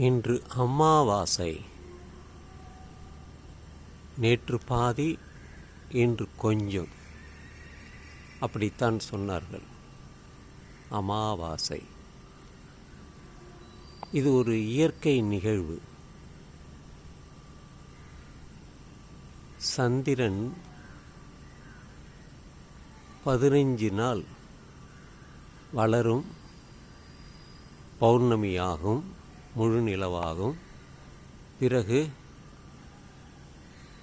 இன்று அமாவாசை. நேற்று பாதி இன்று கொஞ்சம். அப்படித்தான் சொன்னார்கள். அமாவாசை. இது ஒரு இயற்கை நிகழ்வு. சந்திரன் பதினைஞ்சு நாள் வளரும் பௌர்ணமியாகும். முழு நிலவாகும். பிறகு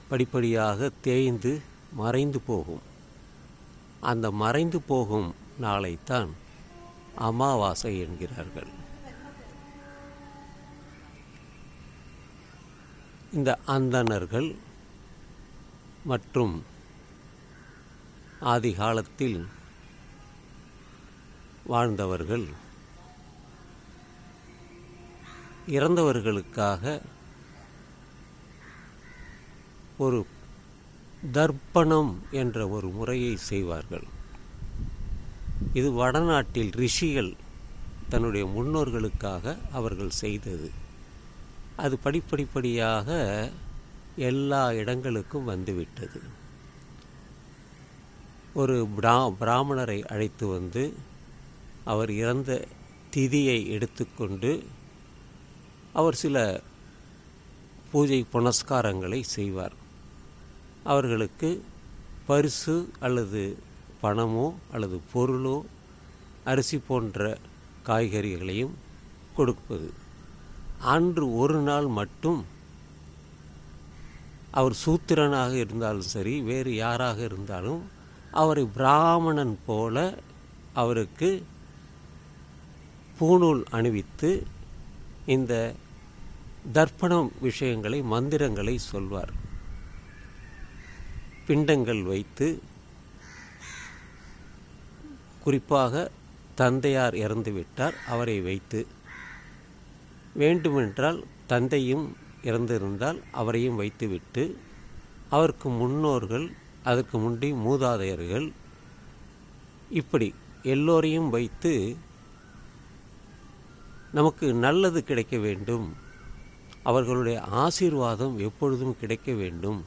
படிப்படியாக தேய்ந்து மறைந்து போகும். அந்த மறைந்து போகும் நாளைத்தான் அமாவாசை என்கிறார்கள். இந்த அந்தணர்கள் மற்றும் ஆதிகாலத்தில் வாழ்ந்தவர்கள் இறந்தவர்களுக்காக ஒரு தர்ப்பணம் என்ற ஒரு முறையை செய்வார்கள். இது வடநாட்டில் ரிஷிகள் தன்னுடைய முன்னோர்களுக்காக அவர்கள் செய்தது. அது படிப்படிப்படியாக எல்லா இடங்களுக்கும் வந்துவிட்டது. ஒரு பிரா பிராமணரை அழைத்து வந்து அவர் இறந்த திதியை எடுத்துக்கொண்டு அவர் சில பூஜை புனஸ்காரங்களை செய்வார். அவர்களுக்கு பரிசு அல்லது பணமோ அல்லது பொருளோ அரிசி போன்ற காய்கறிகளையும் கொடுப்பது. அன்று ஒரு நாள் மட்டும் அவர் சூத்திரனாக இருந்தாலும் சரி வேறு யாராக இருந்தாலும் அவரை பிராமணன் போல அவருக்கு பூணூல் அணிவித்து இந்த தர்ப்பணம் விஷயங்களை மந்திரங்களை சொல்வார். பிண்டங்கள் வைத்து குறிப்பாக தந்தையார் இறந்துவிட்டார் அவரை வைத்து. வேண்டுமென்றால் தந்தையும் இறந்திருந்தால் அவரையும் வைத்துவிட்டு அவருக்கு முன்னோர்கள் அதற்கு முந்தி மூதாதையர்கள் இப்படி எல்லோரையும் வைத்து நமக்கு நல்லது கிடைக்க வேண்டும். அவர்களுடைய ஆசீர்வாதம் எப்பொழுதும் கிடைக்க வேண்டும்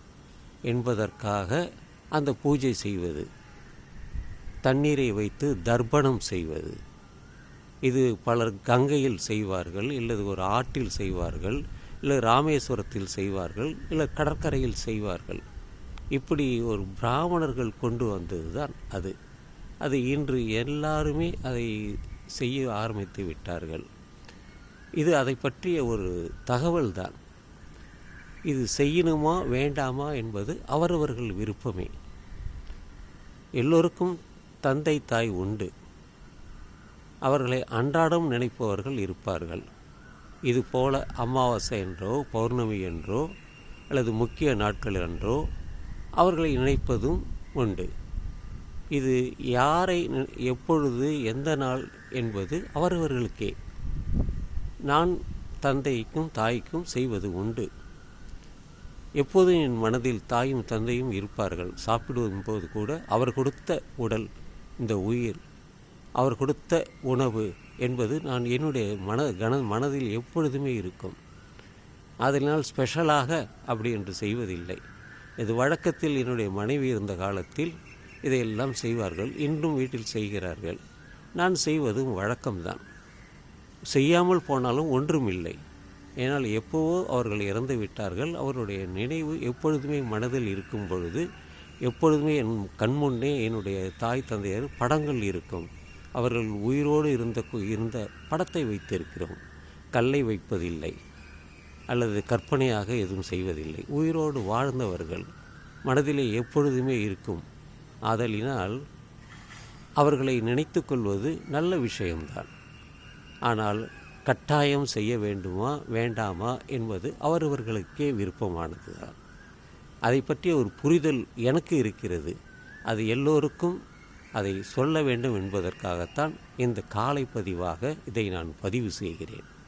என்பதற்காக அந்த பூஜை செய்வது தண்ணீரை வைத்து தர்ப்பணம் செய்வது. இது பலர் கங்கையில் செய்வார்கள் இல்லது ஒரு ஆற்றில் செய்வார்கள் இல்லை ராமேஸ்வரத்தில் செய்வார்கள் இல்லை கடற்கரையில் செய்வார்கள். இப்படி ஒரு பிராமணர்கள் கொண்டு வந்தது தான் அது. அது இன்று எல்லாருமே அதை செய்ய ஆரம்பித்து விட்டார்கள். இது அதை பற்றிய ஒரு தகவல் தான் இது செய்யணுமா வேண்டாமா என்பது அவரவர்கள் விருப்பமே. எல்லோருக்கும் தந்தை தாய் உண்டு. அவர்களை அன்றாடம் நினைப்பவர்கள் இருப்பார்கள். இது போல அமாவாசை என்றோ பௌர்ணமி என்றோ அல்லது முக்கிய நாட்கள் என்றோ அவர்களை நினைப்பதும் உண்டு. இது யாரை எப்பொழுது எந்த நாள் என்பது அவரவர்களுக்கே. நான் தந்தைக்கும் தாய்க்கும் செய்வது உண்டு. எப்போதும் என் மனதில் தாயும் தந்தையும் இருப்பார்கள். சாப்பிடுவதும் போது கூட அவர் கொடுத்த உடல் இந்த உயிர் அவர் கொடுத்த உணவு என்பது நான் என்னுடைய மன கன மனதில் எப்பொழுதுமே இருக்கும். அதனால் ஸ்பெஷலாக அப்படி என்று செய்வதில்லை. இது வழக்கத்தில் என்னுடைய மனைவி இருந்த காலத்தில் இதையெல்லாம் செய்வார்கள். இன்றும் வீட்டில் செய்கிறார்கள். நான் செய்வதும் வழக்கம்தான். செய்யாமல் போனாலும் ஒன்றுமில்லை ஏனால் எப்போவோ அவர்கள் இறந்து விட்டார்கள். அவருடைய நினைவு எப்பொழுதுமே மனதில் இருக்கும் பொழுது எப்பொழுதுமே என் கண்முன்னே என்னுடைய தாய் தந்தையர் படங்கள் இருக்கும். அவர்கள் உயிரோடு இருந்த கு- இருந்த படத்தை வைத்திருக்கிறோம். கல்லை வைப்பதில்லை. அல்லது கற்பனையாக எதுவும் செய்வதில்லை. உயிரோடு வாழ்ந்தவர்கள் மனதிலே எப்பொழுதுமே இருக்கும். ஆதலினால் அவர்களை நினைத்து கொள்வது நல்ல விஷயம்தான். ஆனால் கட்டாயம் செய்ய வேண்டுமா வேண்டாமா என்பது அவரவர்களுக்கே விருப்பமானது தான். அதை பற்றிய ஒரு புரிதல் எனக்கு இருக்கிறது. அது எல்லோருக்கும் அதை சொல்ல வேண்டும் என்பதற்காகத்தான் இந்த காலை பதிவாக இதை நான் பதிவு செய்கிறேன்.